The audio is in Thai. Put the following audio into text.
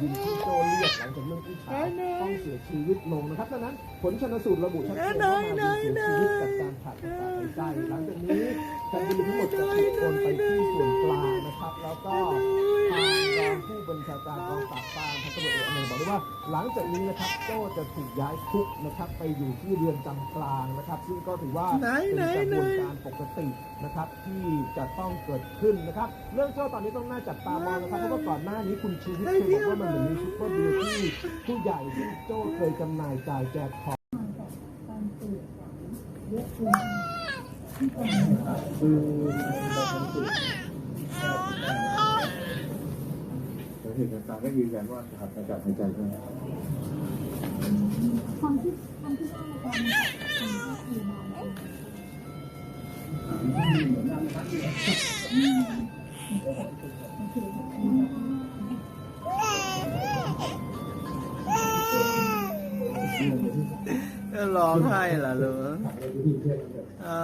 วินที่โจเรียกหลังจากเรื่องผู้ชาต้องเสียชีวิตลงนะครับดังนั้นผลชนสูตรระบุชัดเจนว่ามาวินเสียชีวิตจากการขาดอาตัดหายใจหลังจากนี้คดีทั้งหมดจะถูกโอนไป ชาการกองปราบปรามพันตำรวจเอกอเนกบอกด้วยว่าหลังจากนี้นะครับโจ้จะถูกย้ายคุกนะครับไปอยู่ที่เรือนจำกลางนะครับ ซึ่งก็ถือว่าไหนเป็นไหนกระบวนไหนการปกตินะครับที่จะต้องเกิดขึ้นนะครับ เรื่องโจ้ตอนนี้ต้องน่าจับตามองนะครับเพราะว่าก่อนหน้านี้คุณชูวิทย์เคยบอกว่ามันเหมือนมีซุปเปอร์ดีลที่ผู้ใหญ่ที่โจ้เคยจำหน่ายจ่ายแจกของคือ เหตุการณ์ก็ยืนยันว่าขาดอากาศหายใจใช่ไหมความที่ความที่ว่าในการทำก็คือนานก็ร้องไห้ล่ะลูกอ๋อ